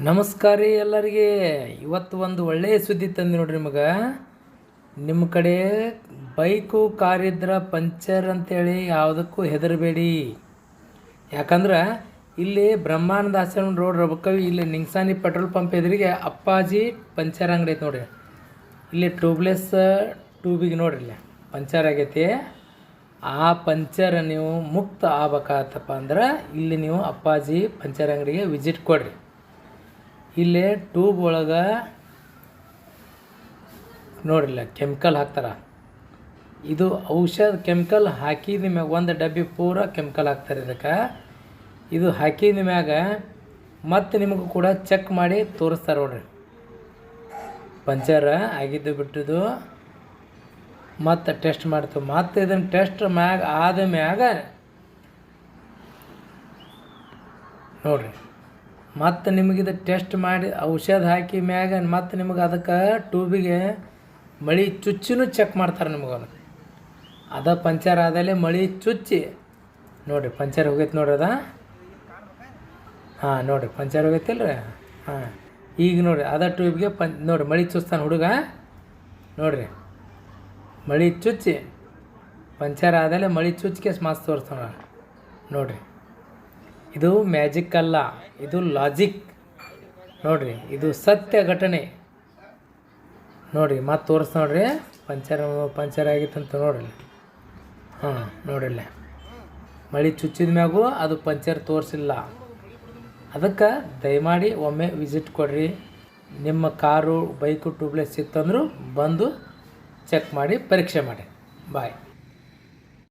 ನಮಸ್ಕಾರ ರೀ ಎಲ್ಲರಿಗೆ. ಇವತ್ತು ಒಂದು ಒಳ್ಳೆಯ ಸುದ್ದಿ ತಂದು ನೋಡ್ರಿ ನಿಮಗೆ. ನಿಮ್ಮ ಕಡೆ ಬೈಕು, ಕಾರಿದ್ರೆ ಪಂಚರ್ ಅಂತೇಳಿ ಯಾವುದಕ್ಕೂ ಹೆದರಬೇಡಿ. ಯಾಕಂದ್ರೆ ಇಲ್ಲಿ ಬ್ರಹ್ಮಾನಂದ ಆಶ್ರಮ ರೋಡ್ ರಬಕವಿ ಇಲ್ಲಿ ನಿಂಗ್ಸಾನಿ ಪೆಟ್ರೋಲ್ ಪಂಪ್ ಎದುರಿಗೆ ಅಪ್ಪಾಜಿ ಪಂಚರ್ ಅಂಗಡಿ ಐತೆ ನೋಡಿರಿ. ಇಲ್ಲಿ ಟ್ಯೂಬ್ಲೆಸ್, ಟ್ಯೂಬಿಗೆ ನೋಡ್ರಿ ಇಲ್ಲಿ ಪಂಚರ್ ಆಗೈತಿ. ಆ ಪಂಚರ್ ನೀವು ಮುಕ್ತ ಆಗ್ಬೇಕಾತಪ್ಪ ಅಂದ್ರೆ ಇಲ್ಲಿ ನೀವು ಅಪ್ಪಾಜಿ ಪಂಚರ್ ಅಂಗಡಿಗೆ ವಿಸಿಟ್ ಕೊಡ್ರಿ. ಇಲ್ಲಿ ಟ್ಯೂಬ್ ಒಳಗೆ ನೋಡ್ರಿಲ್ಲ ಕೆಮಿಕಲ್ ಹಾಕ್ತಾರ. ಇದು ಔಷಧ ಕೆಮಿಕಲ್ ಹಾಕಿದ ಮ್ಯಾಗ ಒಂದು ಡಬ್ಬಿ ಪೂರ ಕೆಮಿಕಲ್ ಹಾಕ್ತಾರೆ ಇದಕ್ಕೆ. ಇದು ಹಾಕಿದ ಮ್ಯಾಗ ಮತ್ತು ನಿಮಗೂ ಕೂಡ ಚೆಕ್ ಮಾಡಿ ತೋರಿಸ್ತಾರೆ ನೋಡ್ರಿ. ಪಂಚರ್ ಆಗಿದ್ದು ಬಿಟ್ಟಿದ್ದು. ಮತ್ತು ಟೆಸ್ಟ್ ಮಾಡ್ತೀವಿ ಮತ್ತು ಇದನ್ನು ಟೆಸ್ಟ್ ಮ್ಯಾಗ ಆದ ಮ್ಯಾಗ ನೋಡ್ರಿ. ಮತ್ತು ನಿಮಗಿದು ಟೆಸ್ಟ್ ಮಾಡಿ ಔಷಧ ಹಾಕಿ ಮ್ಯಾಗ, ಮತ್ತು ನಿಮಗೆ ಅದಕ್ಕೆ ಟ್ಯೂಬಿಗೆ ಮಳೆ ಚುಚ್ಚಿನೂ ಚೆಕ್ ಮಾಡ್ತಾರೆ ನಿಮಗೆ ಅದ ಪಂಚರ್ ಆದಲೆ ಮಳೆ ಚುಚ್ಚಿ. ನೋಡಿರಿ, ಪಂಚರ್ ಹೋಗೈತೆ ನೋಡ್ರಿ ಅದ. ಹಾಂ, ನೋಡಿರಿ, ಪಂಚರ್ ಹೋಗೈತಿಲ್ಲ ರೀ ಹಾಂ. ಈಗ ನೋಡಿರಿ, ಅದ ಟ್ಯೂಬ್ಗೆ ಪಂ ನೋಡಿರಿ, ಮಳೆ ಚುಚ್ತಾನೆ ಹುಡುಗ. ನೋಡಿರಿ, ಮಳೆ ಚುಚ್ಚಿ. ಪಂಚರ್ ಆದಲೆ ಮಳೆ ಚುಚ್ಚಿಗೆ ಮಸ್ತ್ ತೋರಿಸ್ತಾನ ನೋಡಿರಿ. ಇದು ಮ್ಯಾಜಿಕ್ ಅಲ್ಲ, ಇದು ಲಾಜಿಕ್. ನೋಡ್ರಿ, ಇದು ಸತ್ಯ ಘಟನೆ. ನೋಡ್ರಿ ಮತ್ತೆ ತೋರಿಸ್ ನೋಡ್ರಿ, ಪಂಚರ್ ಪಂಚರ್ ಆಗಿತ್ತಂತ ನೋಡ್ರಿ. ಹಾಂ ನೋಡಿಲ್ಲ ಮಳೆ ಚುಚ್ಚಿದ ಮ್ಯಾಗೂ ಅದು ಪಂಚರ್ ತೋರಿಸಿಲ್ಲ. ಅದಕ್ಕೆ ದಯಮಾಡಿ ಒಮ್ಮೆ ವಿಸಿಟ್ ಕೊಡ್ರಿ. ನಿಮ್ಮ ಕಾರು, ಬೈಕು, ಟ್ಯೂಬ್ಲೆಸ್ ಇತ್ತಂದ್ರೂ ಬಂದು ಚೆಕ್ ಮಾಡಿ, ಪರೀಕ್ಷೆ ಮಾಡಿ. ಬಾಯ್.